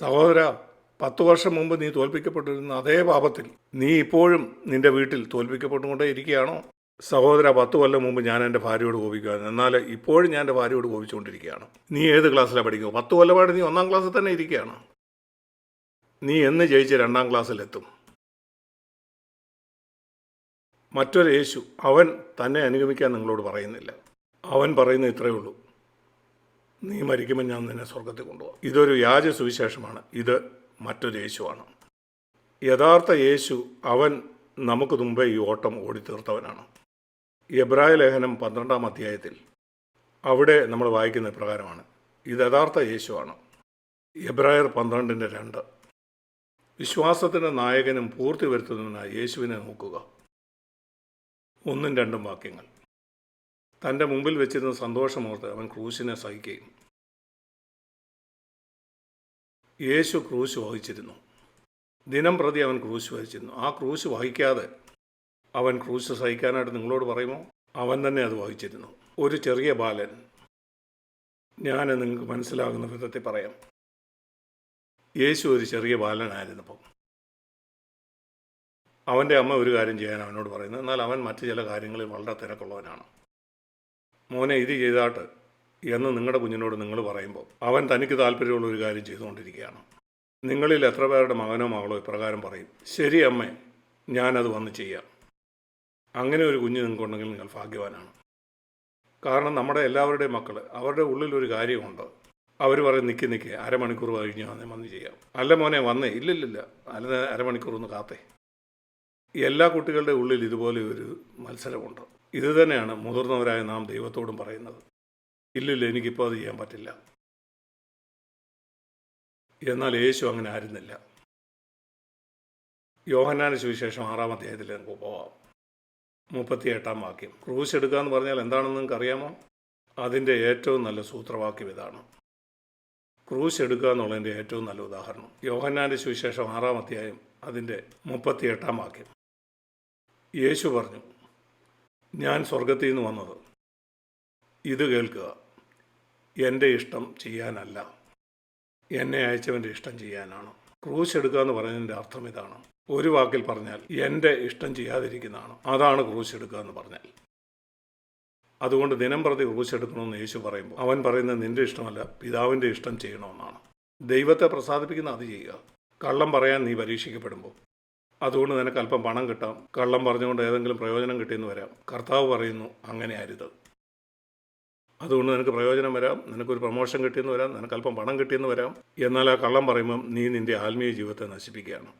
സഹോദര പത്തു വർഷം മുമ്പ് നീ തോൽപ്പിക്കപ്പെട്ടിരുന്ന അതേ പാപത്തിൽ നീ ഇപ്പോഴും നിന്റെ വീട്ടിൽ തോൽപ്പിക്കപ്പെട്ടുകൊണ്ടേ ഇരിക്കുകയാണോ സഹോദര പത്ത് കൊല്ലം മുമ്പ് ഞാൻ എന്റെ ഭാര്യയോട് കോപിക്കുകയാണ് എന്നാൽ ഇപ്പോഴും ഞാൻ എന്റെ ഭാര്യയോട് കോപിച്ചുകൊണ്ടിരിക്കുകയാണ്. നീ ഏത് ക്ലാസ്സിലാണ് പഠിക്കുക പത്ത് കൊല്ലമായിട്ട് നീ ഒന്നാം ക്ലാസ്സിൽ തന്നെ ഇരിക്കുകയാണ്. നീ എന്ന് ജയിച്ച് രണ്ടാം ക്ലാസ്സിലെത്തും. മറ്റൊരു യേശു അവൻ തന്നെ അനുഗമിക്കാൻ നിങ്ങളോട് പറയുന്നില്ല. അവൻ പറയുന്ന ഇത്രയേ ഉള്ളൂ. നീ മരിക്കുമ്പോൾ ഞാൻ നിന്നെ സ്വർഗത്തിൽ കൊണ്ടുപോകാം. ഇതൊരു വ്യാജ സുവിശേഷമാണ്. ഇത് മറ്റൊരു യേശുവാണ്. യഥാർത്ഥ യേശു അവൻ നമുക്ക് മുമ്പേ ഈ ഓട്ടം ഓടിത്തീർത്തവനാണ്. എബ്രായ ലേഖനം പന്ത്രണ്ടാം അധ്യായത്തിൽ അവിടെ നമ്മൾ വായിക്കുന്ന പ്രകാരമാണ്. ഇത് യഥാർത്ഥ യേശുവാണ്. എബ്രായർ പന്ത്രണ്ടിന്റെ രണ്ട്. വിശ്വാസത്തിന്റെ നായകനും പൂർത്തി വരുത്തുന്നതിനായി യേശുവിനെ നോക്കുക. ഒന്നും രണ്ടും വാക്യങ്ങൾ. തന്റെ മുമ്പിൽ വെച്ചിരുന്ന സന്തോഷമോർത്ത് അവൻ ക്രൂശിനെ സഹിക്കുകയും. യേശു ക്രൂശ് വഹിച്ചിരുന്നു. ദിനം പ്രതി അവൻ ക്രൂശ് വഹിച്ചിരുന്നു. ആ ക്രൂശ് വഹിക്കാതെ അവൻ ക്രൂശ് സഹിക്കാനായിട്ട് നിങ്ങളോട് പറയുമോ? അവൻ തന്നെ അത് വഹിച്ചിരുന്നു. ഒരു ചെറിയ ബാലൻ. ഞാൻ നിങ്ങൾക്ക് മനസ്സിലാകുന്ന വിധത്തിൽ പറയാം. യേശു ഒരു ചെറിയ ബാലനായിരുന്നപ്പം. അവന്റെ അമ്മ ഒരു കാര്യം ചെയ്യാൻ അവനോട് പറയുന്നത് എന്നാൽ അവൻ മറ്റു ചില കാര്യങ്ങളിൽ വളരെ തിരക്കുള്ളവനാണ്. മോനെ ഇത് ചെയ്താട്ട് എന്ന് നിങ്ങളുടെ കുഞ്ഞിനോട് നിങ്ങൾ പറയുമ്പോൾ അവൻ തനിക്ക് താല്പര്യമുള്ള ഒരു കാര്യം ചെയ്തുകൊണ്ടിരിക്കുകയാണ്. നിങ്ങളിൽ എത്ര പേരുടെ മകനോ മകളോ ഇപ്രകാരം പറയും ശരി അമ്മേ ഞാനത് വന്ന് ചെയ്യാം. അങ്ങനെ ഒരു കുഞ്ഞ് നിങ്ങൾക്കുണ്ടെങ്കിൽ നിങ്ങൾ ഭാഗ്യവാനാണ്. കാരണം നമ്മുടെ എല്ലാവരുടെയും മക്കൾ അവരുടെ ഉള്ളിൽ ഒരു കാര്യമുണ്ട്. അവർ പറയും നിൽക്കി നിൽക്കി അരമണിക്കൂർ കഴിഞ്ഞ് വന്നേ വന്ന് ചെയ്യാം. അല്ല മോനെ വന്നേ ഇല്ലില്ലില്ല അല്ല അരമണിക്കൂർ ഒന്ന് കാത്തേ. എല്ലാ കുട്ടികളുടെ ഉള്ളിൽ ഇതുപോലെ ഒരു മത്സരമുണ്ട്. ഇത് തന്നെയാണ് മുതിർന്നവരായ നാം ദൈവത്തോടും പറയുന്നത്. ഇല്ലില്ല എനിക്കിപ്പോൾ അത് ചെയ്യാൻ പറ്റില്ല. എന്നാൽ യേശു അങ്ങനെ ആയിരുന്നില്ല. യോഹന്നാന സുവിശേഷം ആറാം അധ്യായത്തിൽ നമുക്ക് പോവാം. മുപ്പത്തിയെട്ടാം വാക്യം. ക്രൂശ് എടുക്കുക എന്ന് പറഞ്ഞാൽ എന്താണെന്ന് നിങ്ങൾക്ക് അറിയാമോ അതിന്റെ ഏറ്റവും നല്ല സൂത്രവാക്യം ഇതാണ്. ക്രൂശ് എടുക്കുക എന്നുള്ളതിന്റെ ഏറ്റവും നല്ല ഉദാഹരണം. യോഹന്നാന്റെ സുവിശേഷം ആറാം അധ്യായം അതിന്റെ മുപ്പത്തിയെട്ടാം വാക്യം. യേശു പറഞ്ഞു ഞാൻ സ്വർഗത്തിൽ നിന്ന് വന്നത്. ഇത് കേൾക്കുക. എന്റെ ഇഷ്ടം ചെയ്യാനല്ല. എന്നെ അയച്ചവന്റെ ഇഷ്ടം ചെയ്യാനാണ്. ക്രൂശ് എടുക്കുക എന്ന് പറയുന്നതിന്റെ അർത്ഥം ഇതാണ്. ഒരു വാക്കിൽ പറഞ്ഞാൽ എന്റെ ഇഷ്ടം ചെയ്യാതിരിക്കുന്നതാണ്. അതാണ് ക്രൂശ് എടുക്കുക എന്ന് പറഞ്ഞാൽ. അതുകൊണ്ട് ദിനം പ്രതി ക്രൂശ് എടുക്കണമെന്ന് യേശു പറയുമ്പോൾ അവൻ പറയുന്നത് നിന്റെ ഇഷ്ടമല്ല പിതാവിന്റെ ഇഷ്ടം ചെയ്യണമെന്നാണ്. ദൈവത്തെ പ്രസാദിപ്പിക്കുന്ന അത് ചെയ്യുക. കള്ളം പറയാൻ നീ പരീക്ഷിക്കപ്പെടുമ്പോൾ അതുകൊണ്ട് നിനക്ക് അല്പം പണം കിട്ടാം. കള്ളം പറഞ്ഞുകൊണ്ട് ഏതെങ്കിലും പ്രയോജനം കിട്ടിയെന്ന് വരാം. കർത്താവ് പറയുന്നു അങ്ങനെ അരുത് അതുകൊണ്ട് നിനക്ക് പ്രയോജനം വരാം. നിനക്കൊരു പ്രൊമോഷൻ കിട്ടിയെന്ന് വരാം. നിനക്ക് അല്പം പണം കിട്ടിയെന്ന് വരാം. എന്നാൽ ആ കള്ളം പറയുമ്പം നീ നിന്റെ ആത്മീയ ജീവിതത്തെ നശിപ്പിക്കുകയാണ്.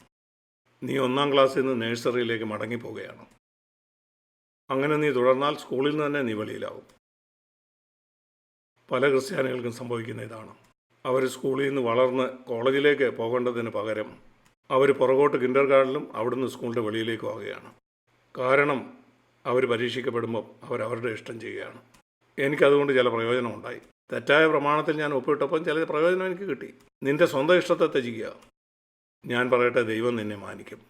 നീ ഒന്നാം ക്ലാസ്സിൽ നിന്ന് നഴ്സറിയിലേക്ക് മടങ്ങിപ്പോവുകയാണ് അങ്ങനെ നീ തുടർന്നാൽ സ്കൂളിൽ നിന്ന് തന്നെ നീ വെളിയിലാവും. പല ക്രിസ്ത്യാനികൾക്കും സംഭവിക്കുന്ന ഇതാണ്. അവർ സ്കൂളിൽ നിന്ന് വളർന്ന് കോളേജിലേക്ക് പോകേണ്ടതിന് പകരം അവർ പുറകോട്ട് കിൻഡർ ഗാർഡനിലും അവിടുന്ന് സ്കൂളിന്റെ വെളിയിലേക്ക് പോവുകയാണ് കാരണം അവർ പരീക്ഷിക്കപ്പെടുമ്പോൾ അവർ അവരുടെ ഇഷ്ടം ചെയ്യുകയാണ്. എനിക്കതുകൊണ്ട് ചില പ്രയോജനം ഉണ്ടായി തെറ്റായ പ്രമാണത്തിൽ ഞാൻ ഒപ്പിട്ടപ്പം ചില പ്രയോജനം എനിക്ക് കിട്ടി. നിന്റെ സ്വന്തം ഇഷ്ടത്തെ ത്യജിക്കുക. ഞാൻ പറയട്ടെ ദൈവം നിന്നെ മാനിക്കും.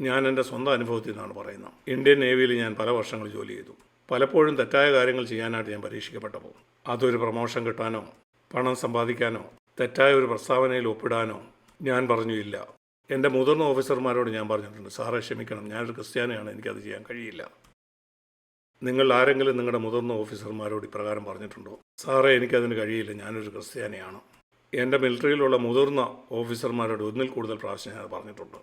ഞാൻ എന്റെ സ്വന്തം അനുഭവത്തിൽ നിന്നാണ് പറയുന്നത്. ഇന്ത്യൻ നേവിയിൽ ഞാൻ പല വർഷങ്ങൾ ജോലി ചെയ്തു. പലപ്പോഴും തെറ്റായ കാര്യങ്ങൾ ചെയ്യാനായിട്ട് ഞാൻ പരീക്ഷിക്കപ്പെട്ടപ്പോൾ അതൊരു പ്രമോഷൻ കിട്ടാനോ പണം സമ്പാദിക്കാനോ തെറ്റായ ഒരു പ്രസ്താവനയിൽ ഒപ്പിടാനോ ഞാൻ പറഞ്ഞു ഇല്ല എന്റെ മുതിർന്ന ഓഫീസർമാരോട് ഞാൻ പറഞ്ഞിട്ടുണ്ട് സാറേ ക്ഷമിക്കണം. ഞാനൊരു ക്രിസ്ത്യാനിയാണ്. എനിക്കത് ചെയ്യാൻ കഴിയില്ല. നിങ്ങൾ ആരെങ്കിലും നിങ്ങളുടെ മുതിർന്ന ഓഫീസർമാരോട് ഇപ്രകാരം പറഞ്ഞിട്ടുണ്ടോ? സാറേ എനിക്കതിന് കഴിയില്ല. ഞാനൊരു ക്രിസ്ത്യാനിയാണ്. എന്റെ മിലിറ്ററിയിലുള്ള മുതിർന്ന ഓഫീസർമാരോട് ഒന്നിൽ കൂടുതൽ പ്രാവശ്യം ഞാൻ പറഞ്ഞിട്ടുണ്ട്.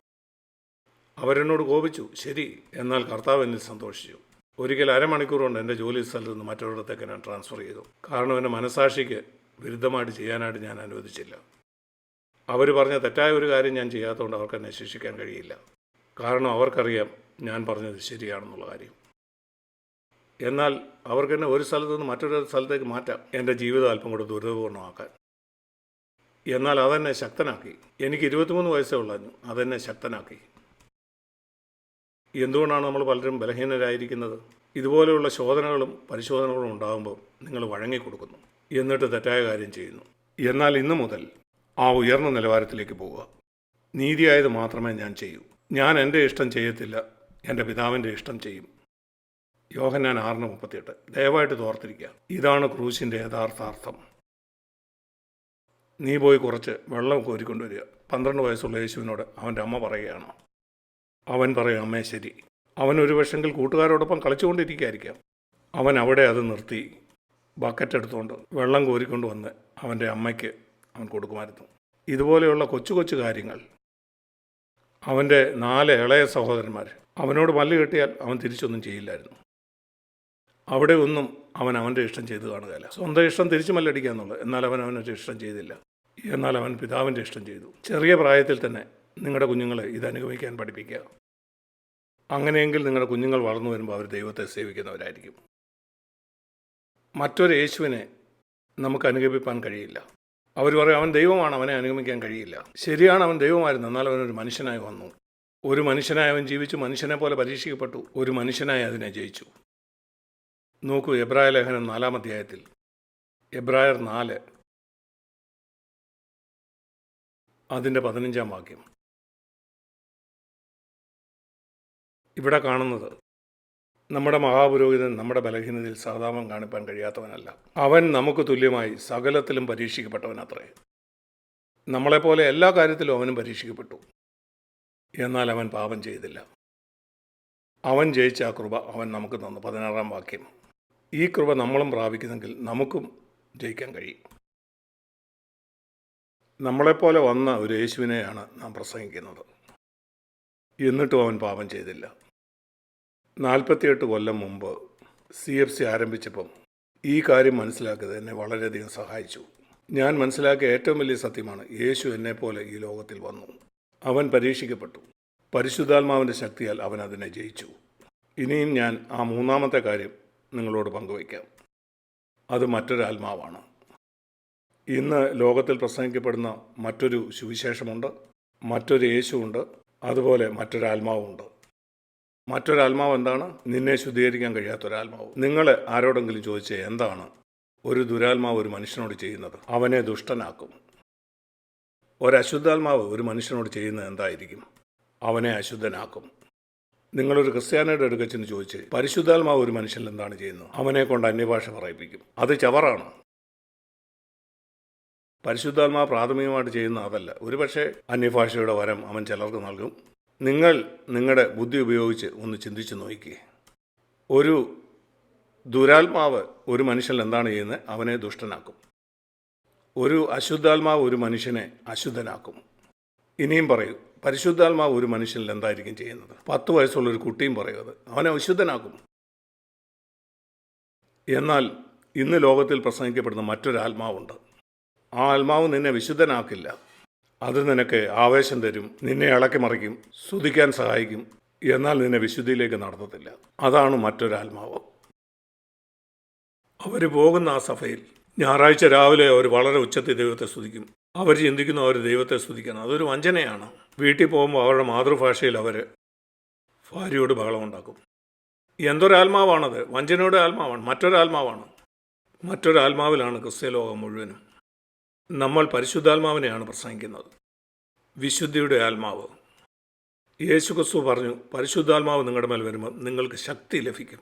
അവരെന്നോട് കോപിച്ചു. ശരി. എന്നാൽ കർത്താവ് എന്നിൽ സന്തോഷിച്ചു. ഒരിക്കൽ അരമണിക്കൂർ കൊണ്ട് എന്റെ ജോലി സ്ഥലത്ത് നിന്ന് മറ്റൊരിടത്തേക്ക് ഞാൻ ട്രാൻസ്ഫർ ചെയ്തു. കാരണം എന്റെ മനസാക്ഷിക്ക് വിരുദ്ധമായിട്ട് ചെയ്യാനായിട്ട് ഞാൻ അനുവദിച്ചില്ല. അവർ പറഞ്ഞ തെറ്റായ ഒരു കാര്യം ഞാൻ ചെയ്യാത്തതുകൊണ്ട് അവർക്ക് എന്നെ ശിക്ഷിക്കാൻ കഴിയില്ല. കാരണം അവർക്കറിയാം ഞാൻ പറഞ്ഞത് ശരിയാണെന്നുള്ള കാര്യം. എന്നാൽ അവർക്ക് എന്നെ ഒരു സ്ഥലത്തു നിന്ന് മറ്റൊരു സ്ഥലത്തേക്ക് മാറ്റാം എന്റെ ജീവിതം അല്പം കൂടെ ദുരിതപൂർണമാക്കാൻ എന്നാൽ അതെന്നെ ശക്തനാക്കി. എനിക്ക് ഇരുപത്തിമൂന്ന് വയസ്സേ ഉള്ളു അതെന്നെ ശക്തനാക്കി. എന്തുകൊണ്ടാണ് നമ്മൾ പലരും ബലഹീനരായിരിക്കുന്നത്? ഇതുപോലെയുള്ള ശോധനകളും പരിശോധനകളും ഉണ്ടാകുമ്പോൾ നിങ്ങൾ വഴങ്ങിക്കൊടുക്കുന്നു. എന്നിട്ട് തെറ്റായ കാര്യം ചെയ്യുന്നു. എന്നാൽ ഇന്നു മുതൽ ആ ഉയർന്ന നിലവാരത്തിലേക്ക് പോവുക. നീതിയായത് മാത്രമേ ഞാൻ ചെയ്യൂ. ഞാൻ എന്റെ ഇഷ്ടം ചെയ്യത്തില്ല. എന്റെ പിതാവിന്റെ ഇഷ്ടം ചെയ്യും. യോഹന്നാൻ ആറിന് മുപ്പത്തിയെട്ട്. ദയവായിട്ട് തോർത്തിരിക്കുക. ഇതാണ് ക്രൂശിന്റെ യഥാർത്ഥാർത്ഥം. നീ പോയി കുറച്ച് വെള്ളം കോരിക്കൊണ്ടുവരിക. പന്ത്രണ്ട് വയസ്സുള്ള യേശുവിനോട് അവന്റെ അമ്മ പറയുകയാണ്. അവൻ പറയും അമ്മേ ശരി. അവൻ ഒരു പക്ഷെങ്കിൽ കൂട്ടുകാരോടൊപ്പം കളിച്ചുകൊണ്ടിരിക്കുകയായിരിക്കാം. അവൻ അവിടെ അത് നിർത്തി. ബക്കറ്റ് എടുത്തുകൊണ്ട് വെള്ളം കോരിക്കൊണ്ട് വന്ന് അവന്റെ അമ്മയ്ക്ക് അവൻ കൊടുക്കുമായിരുന്നു. ഇതുപോലെയുള്ള കൊച്ചു കൊച്ചു കാര്യങ്ങൾ. അവന്റെ നാല് ഇളയ സഹോദരന്മാർ. അവനോട് മല്ല് കെട്ടിയാൽ അവൻ തിരിച്ചൊന്നും ചെയ്യില്ലായിരുന്നു. അവിടെ ഒന്നും അവൻ അവന്റെ ഇഷ്ടം ചെയ്തു കാണുകയില്ല. സ്വന്തം ഇഷ്ടം തിരിച്ചു മല്ലടിക്കുക എന്നുള്ളത്. എന്നാൽ അവൻ അവനൊരു ഇഷ്ടം ചെയ്തില്ല. എന്നാൽ അവൻ പിതാവിന്റെ ഇഷ്ടം ചെയ്തു. ചെറിയ പ്രായത്തിൽ തന്നെ നിങ്ങളുടെ കുഞ്ഞുങ്ങളെ ഇത് അനുഗമിക്കാൻ പഠിപ്പിക്കുക. അങ്ങനെയെങ്കിൽ നിങ്ങളുടെ കുഞ്ഞുങ്ങൾ വളർന്നു വരുമ്പോൾ അവർ ദൈവത്തെ സേവിക്കുന്നവരായിരിക്കും. മറ്റൊരു യേശുവിനെ നമുക്ക് അനുഗമിപ്പാൻ കഴിയില്ല. അവർ പറയും അവൻ ദൈവമാണ് അവനെ അനുഗമിക്കാൻ കഴിയില്ല. ശരിയാണ് അവൻ ദൈവമായിരുന്നു. എന്നാൽ അവനൊരു മനുഷ്യനായി വന്നു. ഒരു മനുഷ്യനായി അവൻ ജീവിച്ചു മനുഷ്യനെ പോലെ പരീക്ഷിക്കപ്പെട്ടു. ഒരു മനുഷ്യനായി അതിനെ ജയിച്ചു. നോക്കൂ എബ്രായ ലേഖനം നാലാം അധ്യായത്തിൽ. എബ്രായർ നാല്. അതിന്റെ പതിനഞ്ചാം വാക്യം. ഇവിടെ കാണുന്നത് നമ്മുടെ മഹാപുരോഹിതൻ നമ്മുടെ ബലഹീനതയിൽ സഹതാപം കാണിപ്പാൻ കഴിയാത്തവനല്ല. അവൻ നമുക്ക് തുല്യമായി സകലത്തിലും പരീക്ഷിക്കപ്പെട്ടവനത്രേ. നമ്മളെപ്പോലെ എല്ലാ കാര്യത്തിലും അവനും പരീക്ഷിക്കപ്പെട്ടു. എന്നാൽ അവൻ പാപം ചെയ്തില്ല. അവൻ ജയിച്ച ആ കൃപ അവൻ നമുക്ക് തന്നു. പതിനാറാം വാക്യം. ഈ കൃപ നമ്മളും പ്രാപിക്കുന്നെങ്കിൽ നമുക്കും ജയിക്കാൻ കഴിയും. നമ്മളെപ്പോലെ വന്ന ഒരു യേശുവിനെയാണ് നാം പ്രസംഗിക്കുന്നത്. എന്നിട്ടും അവൻ പാപം ചെയ്തില്ല. നാൽപ്പത്തിയെട്ട് കൊല്ലം മുമ്പ് സി എഫ് സി ആരംഭിച്ചപ്പം ഈ കാര്യം മനസ്സിലാക്കിയത് എന്നെ വളരെയധികം സഹായിച്ചു. ഞാൻ മനസ്സിലാക്കിയ ഏറ്റവും വലിയ സത്യമാണ് യേശു എന്നെപ്പോലെ ഈ ലോകത്തിൽ വന്നു. അവൻ പരീക്ഷിക്കപ്പെട്ടു. പരിശുദ്ധാത്മാവിന്റെ ശക്തിയാൽ അവൻ അതിനെ ജയിച്ചു. ഇനിയും ഞാൻ ആ മൂന്നാമത്തെ കാര്യം നിങ്ങളോട് പങ്കുവയ്ക്കാം. അത് മറ്റൊരാത്മാവാണ്. ഇന്ന് ലോകത്തിൽ പ്രസംഗിക്കപ്പെടുന്ന മറ്റൊരു സുവിശേഷമുണ്ട് മറ്റൊരു യേശുവുണ്ട് അതുപോലെ മറ്റൊരാത്മാവുമുണ്ട്. മറ്റൊരാത്മാവ് എന്താണ്? നിന്നെ ശുദ്ധീകരിക്കാൻ കഴിയാത്ത കഴിയാത്തൊരാത്മാവ്. നിങ്ങൾ ആരോടെങ്കിലും ചോദിച്ചേ എന്താണ്? ഒരു ദുരാത്മാവ് ഒരു മനുഷ്യനോട് ചെയ്യുന്നത്? അവനെ ദുഷ്ടനാക്കും. ഒരശുദ്ധാത്മാവ് ഒരു മനുഷ്യനോട് ചെയ്യുന്നത് എന്തായിരിക്കും? അവനെ അശുദ്ധനാക്കും. നിങ്ങളൊരു ക്രിസ്ത്യാനിയുടെ അടുക്കൽ ചെന്ന് ചോദിച്ച് പരിശുദ്ധാത്മാവ് ഒരു മനുഷ്യൻ എന്താണ് ചെയ്യുന്നത്? അവനെ കൊണ്ട് അന്യഭാഷ പറയിപ്പിക്കും. അത് ചവറാണ്. പരിശുദ്ധാത്മാവ് പ്രാഥമികമായിട്ട് ചെയ്യുന്ന അതല്ല. ഒരുപക്ഷെ അന്യഭാഷയുടെ വരം അവൻ ചിലർക്ക് നൽകും. നിങ്ങൾ നിങ്ങളുടെ ബുദ്ധി ഉപയോഗിച്ച് ഒന്ന് ചിന്തിച്ച് നോക്കിക്കേ. ഒരു ദുരാത്മാവ് ഒരു മനുഷ്യൻ എന്താണ് ചെയ്യുന്നത്? അവനെ ദുഷ്ടനാക്കും. ഒരു അശുദ്ധാത്മാവ് ഒരു മനുഷ്യനെ അശുദ്ധനാക്കും. ഇനിയും പറയൂ പരിശുദ്ധാത്മാവ് ഒരു മനുഷ്യനിൽ എന്തായിരിക്കും ചെയ്യുന്നത്? പത്ത് വയസ്സുള്ള ഒരു കുട്ടിയും പറയുന്നത് അവനെ അശുദ്ധനാക്കും എന്നാൽ ഇന്ന് ലോകത്തിൽ പ്രസംഗിക്കപ്പെടുന്ന മറ്റൊരു ആത്മാവുണ്ട് ആ ആത്മാവ് നിന്നെ വിശുദ്ധനാക്കില്ല. അത് നിനക്ക് ആവേശം തരും നിന്നെ ഇളക്കി മറിക്കും സ്തുതിക്കാൻ സഹായിക്കും. എന്നാൽ നിന്നെ വിശുദ്ധിയിലേക്ക് നടത്തത്തില്ല. അതാണ് മറ്റൊരാത്മാവ്. അവർ പോകുന്ന ആ സഭയിൽ ഞായറാഴ്ച രാവിലെ അവർ വളരെ ഉച്ചത്തിൽ ദൈവത്തെ സ്തുതിക്കും. അവർ ചിന്തിക്കുന്നു അവർ ദൈവത്തെ സ്തുതിക്കണം. അതൊരു വഞ്ചനയാണ്. വീട്ടിൽ പോകുമ്പോൾ അവരുടെ മാതൃഭാഷയിൽ അവർ ഭാര്യയോട് ബഹളമുണ്ടാക്കും എന്തൊരാത്മാവാണത്? വഞ്ചനയുടെ ആത്മാവാണ്. മറ്റൊരാത്മാവാണ്. മറ്റൊരാത്മാവിലാണ് ക്രിസ്ത്യലോകം മുഴുവനും. നമ്മൾ പരിശുദ്ധാത്മാവിനെയാണ് പ്രസംഗിക്കുന്നത്. വിശുദ്ധിയുടെ ആത്മാവ്. യേശു ക്രിസ്തു പറഞ്ഞു പരിശുദ്ധാത്മാവ് നിങ്ങളുടെ മേൽ വരുമ്പോൾ നിങ്ങൾക്ക് ശക്തി ലഭിക്കും.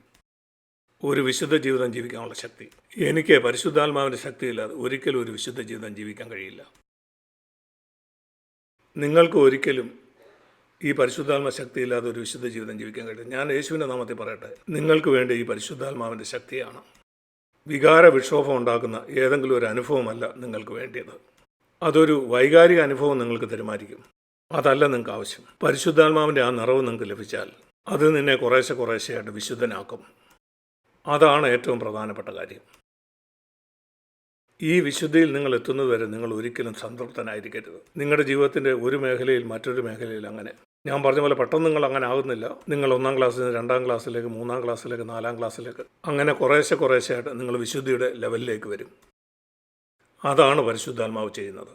ഒരു വിശുദ്ധ ജീവിതം ജീവിക്കാനുള്ള ശക്തി. എനിക്ക് പരിശുദ്ധാത്മാവിന്റെ ശക്തിയില്ലാതെ ഒരിക്കലും ഒരു വിശുദ്ധ ജീവിതം ജീവിക്കാൻ കഴിയില്ല. നിങ്ങൾക്ക് ഒരിക്കലും ഈ പരിശുദ്ധാത്മ ശക്തിയില്ലാതെ ഒരു വിശുദ്ധ ജീവിതം ജീവിക്കാൻ കഴിയില്ല. ഞാൻ യേശുവിന്റെ നാമത്തിൽ പറയട്ടെ നിങ്ങൾക്ക് വേണ്ടി ഈ പരിശുദ്ധാത്മാവിന്റെ ശക്തിയാണ്. വികാര വിക്ഷോഭം ഉണ്ടാക്കുന്ന ഏതെങ്കിലും ഒരു അനുഭവമല്ല നിങ്ങൾക്ക് വേണ്ടിയത്. അതൊരു വൈകാരിക അനുഭവം നിങ്ങൾക്ക് തരുമായിരിക്കും. അതല്ല നിങ്ങൾക്ക് ആവശ്യം. പരിശുദ്ധാത്മാവിന്റെ ആ നിറവ് നിങ്ങൾക്ക് ലഭിച്ചാൽ അത് നിന്നെ കുറേശ്ശെ കുറേശ്ശെയായിട്ട് വിശുദ്ധനാക്കും. അതാണ് ഏറ്റവും പ്രധാനപ്പെട്ട കാര്യം. ഈ വിശുദ്ധിയിൽ നിങ്ങൾ എത്തുന്നതുവരെ നിങ്ങൾ ഒരിക്കലും സംതൃപ്തനായിരിക്കരുത്. നിങ്ങളുടെ ജീവിതത്തിന്റെ ഒരു മേഖലയിൽ മറ്റൊരു മേഖലയിൽ അങ്ങനെ. ഞാൻ പറഞ്ഞ പോലെ പെട്ടെന്ന് നിങ്ങൾ അങ്ങനെ ആകുന്നില്ല. നിങ്ങൾ ഒന്നാം ക്ലാസ്സിൽ നിന്ന് രണ്ടാം ക്ലാസ്സിലേക്ക് മൂന്നാം ക്ലാസ്സിലേക്ക് നാലാം ക്ലാസ്സിലേക്ക് അങ്ങനെ കുറേശ്ശെ കുറേശ്ശെയായിട്ട് നിങ്ങൾ വിശുദ്ധിയുടെ ലെവലിലേക്ക് വരും. അതാണ് പരിശുദ്ധാത്മാവ് ചെയ്യുന്നത്.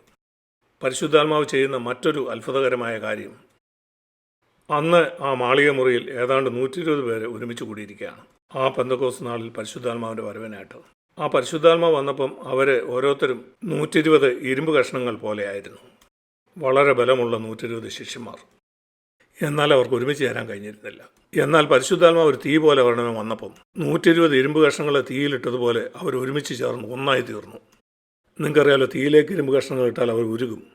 പരിശുദ്ധാത്മാവ് ചെയ്യുന്ന മറ്റൊരു അത്ഭുതകരമായ കാര്യം അന്ന് ആ മാളിക മുറിയിൽ ഏതാണ്ട് നൂറ്റി ഇരുപത് പേര് ഒരുമിച്ച് കൂടിയിരിക്കുകയാണ്. ആ പെന്തക്കോസ് നാളിൽ പരിശുദ്ധാത്മാവിന്റെ വരവനായിട്ട്. ആ പരിശുദ്ധാത്മാവ് വന്നപ്പം അവർ ഓരോരുത്തരും നൂറ്റി ഇരുപത് ഇരുമ്പ് കഷ്ണങ്ങൾ പോലെയായിരുന്നു. വളരെ ബലമുള്ള നൂറ്റി ഇരുപത് ശിഷ്യന്മാർ. എന്നാൽ അവർക്ക് ഒരുമിച്ച് ചേരാൻ കഴിഞ്ഞിരുന്നില്ല. എന്നാൽ പരിശുദ്ധാത്മാവ് ഒരു തീ പോലെ വരണമേ വന്നപ്പം നൂറ്റി ഇരുപത് ഇരുമ്പ് കഷ്ണങ്ങളെ തീയിലിട്ടതുപോലെ അവർ ഒരുമിച്ച് ചേർന്ന് ഒന്നായി തീർന്നു. നിങ്ങൾക്കറിയാലോ തീയിലേക്ക് ഇരുമ്പ് കഷ്ണങ്ങൾ ഇട്ടാൽ അവർ ഉരുകും.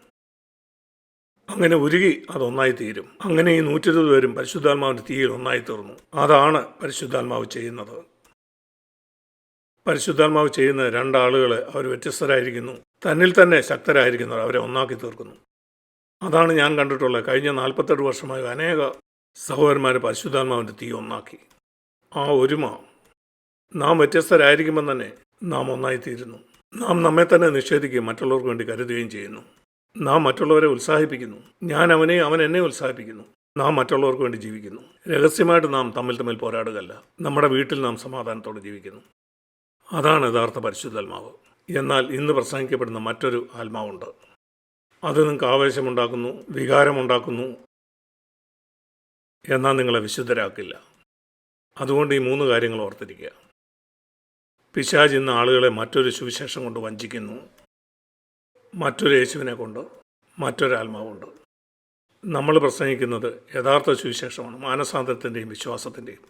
അങ്ങനെ ഉരുകി അതൊന്നായി തീരും. അങ്ങനെ ഈ നൂറ്റി ഇരുപത് പേരും പരിശുദ്ധാത്മാവിന്റെ തീയിൽ ഒന്നായി തീർന്നു. അതാണ് പരിശുദ്ധാത്മാവ് ചെയ്യുന്നത്. പരിശുദ്ധാത്മാവ് ചെയ്യുന്ന രണ്ടാളുകളെ അവർ വ്യത്യസ്തരായിരിക്കുന്നു. തന്നിൽ തന്നെ ശക്തരായിരിക്കുന്നവർ അവരെ ഒന്നാക്കി തീർക്കുന്നു. അതാണ് ഞാൻ കണ്ടിട്ടുള്ളത്. കഴിഞ്ഞ നാൽപ്പത്തെട്ട് വർഷമായി അനേക സഹോദരന്മാർ പരിശുദ്ധാത്മാവിന്റെ തീ ഒന്നാക്കി. ആ ഒരുമ നാം വ്യത്യസ്തരായിരിക്കുമ്പോൾ തന്നെ നാം ഒന്നായിത്തീരുന്നു. നാം നമ്മെ തന്നെ നിഷേധിക്കുകയും മറ്റുള്ളവർക്ക് വേണ്ടി കരുതുകയും ചെയ്യുന്നു. നാം മറ്റുള്ളവരെ ഉത്സാഹിപ്പിക്കുന്നു. ഞാൻ അവനെ അവൻ എന്നെ ഉത്സാഹിപ്പിക്കുന്നു. നാം മറ്റുള്ളവർക്ക് വേണ്ടി ജീവിക്കുന്നു. രഹസ്യമായിട്ട് നാം തമ്മിൽ തമ്മിൽ പോരാടുകയല്ല. നമ്മുടെ വീട്ടിൽ നാം സമാധാനത്തോടെ ജീവിക്കുന്നു. അതാണ് യഥാർത്ഥ പരിശുദ്ധാത്മാവ്. എന്നാൽ ഇന്ന് പ്രസംഗിക്കപ്പെടുന്ന മറ്റൊരു ആത്മാവുണ്ട്. അത് നിങ്ങൾക്ക് ആവേശമുണ്ടാക്കുന്നു വികാരമുണ്ടാക്കുന്നു എന്നാൽ നിങ്ങളെ വിശുദ്ധരാക്കില്ല. അതുകൊണ്ട് ഈ മൂന്ന് കാര്യങ്ങൾ ഓർത്തിരിക്കുക. പിശാജ് ഇന്ന് ആളുകളെ മറ്റൊരു സുവിശേഷം കൊണ്ട് വഞ്ചിക്കുന്നു. മറ്റൊരു യേശുവിനെ കൊണ്ട് മറ്റൊരാത്മാവുണ്ട് നമ്മൾ പ്രസംഗിക്കുന്നത് യഥാർത്ഥ സുവിശേഷമാണ് മാനസാന്തരത്തിന്റെയും വിശ്വാസത്തിന്റെയും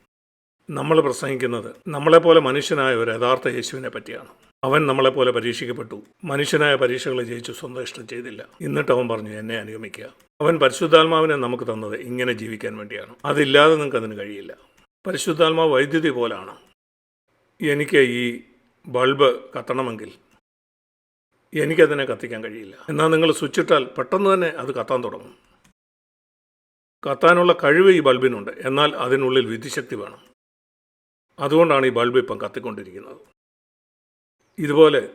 നമ്മൾ പ്രസംഗിക്കുന്നത് നമ്മളെപ്പോലെ മനുഷ്യനായ ഒരു യഥാർത്ഥ യേശുവിനെ പറ്റിയാണ്. അവൻ നമ്മളെപ്പോലെ പരീക്ഷിക്കപ്പെട്ടു. മനുഷ്യനായ പരീക്ഷകളെ ജയിച്ചു സ്വന്തം ഇഷ്ടം ചെയ്തില്ല. എന്നിട്ട് അവൻ പറഞ്ഞു എന്നെ അനുഗമിക്കുക. അവൻ പരിശുദ്ധാത്മാവിനെ നമുക്ക് തന്നത് ഇങ്ങനെ ജീവിക്കാൻ വേണ്ടിയാണ്. അതില്ലാതെ നിങ്ങൾക്ക് അതിന് കഴിയില്ല. പരിശുദ്ധാത്മാവ് വൈദ്യുതി പോലാണ്. എനിക്ക് ഈ ബൾബ് കത്തണമെങ്കിൽ എനിക്കതിനെ കത്തിക്കാൻ കഴിയില്ല. എന്നാൽ നിങ്ങൾ സ്വിച്ചിട്ടാൽ പെട്ടെന്ന് തന്നെ അത് കത്താൻ തുടങ്ങും. കത്താനുള്ള കഴിവ് ഈ ബൾബിനുണ്ട്. എന്നാൽ അതിനുള്ളിൽ വിധിശക്തി വേണം. അതുകൊണ്ടാണ് ഈ ബൾബ് ഇപ്പം കത്തിക്കൊണ്ടിരിക്കുന്നത്. ഇതുപോലെ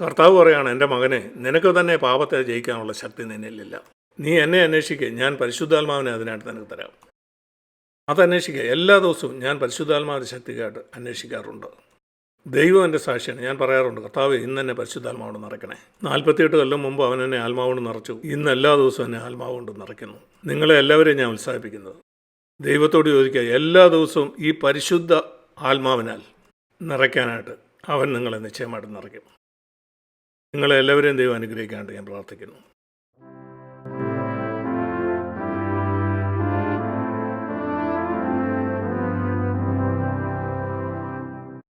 കർത്താവ് പറയാണ് എന്റെ മകനെ നിനക്ക് തന്നെ പാപത്തെ ജയിക്കാനുള്ള ശക്തി നിന്നിലില്ല നീ എന്നെ അന്വേഷിക്കുക ഞാൻ പരിശുദ്ധാത്മാവിനെ അതിനായിട്ട് നിനക്ക് തരാം. അതന്വേഷിക്കുക എല്ലാ ദിവസവും ഞാൻ പരിശുദ്ധാത്മാവിന്റെ ശക്തിക്കായിട്ട് അന്വേഷിക്കാറുണ്ട്. ദൈവം എന്റെ സാക്ഷിയാണ്. ഞാൻ പറയാറുണ്ട് കർത്താവ് ഇന്ന് എന്നെ പരിശുദ്ധാത്മാവോട് നിറയ്ക്കണേ. നാൽപ്പത്തിയെട്ട് കൊല്ലം മുമ്പ് അവൻ എന്നെ ആത്മാവോട് നിറച്ചു. ഇന്ന് എല്ലാ ദിവസവും എന്നെ ആത്മാവുകൊണ്ട് നിറയ്ക്കുന്നു. നിങ്ങളെ എല്ലാവരെയും ഞാൻ ഉത്സാഹിപ്പിക്കുന്നത് ദൈവത്തോട് ചോദിക്കുക എല്ലാ ദിവസവും ഈ പരിശുദ്ധ ആത്മാവിനാൽ നിറയ്ക്കാനായിട്ട് അവൻ നിങ്ങളെ നിശ്ചയമായിട്ട് നിറയ്ക്കും. നിങ്ങളെ എല്ലാവരെയും ദൈവം അനുഗ്രഹിക്കാനായിട്ട് ഞാൻ പ്രാർത്ഥിക്കുന്നു.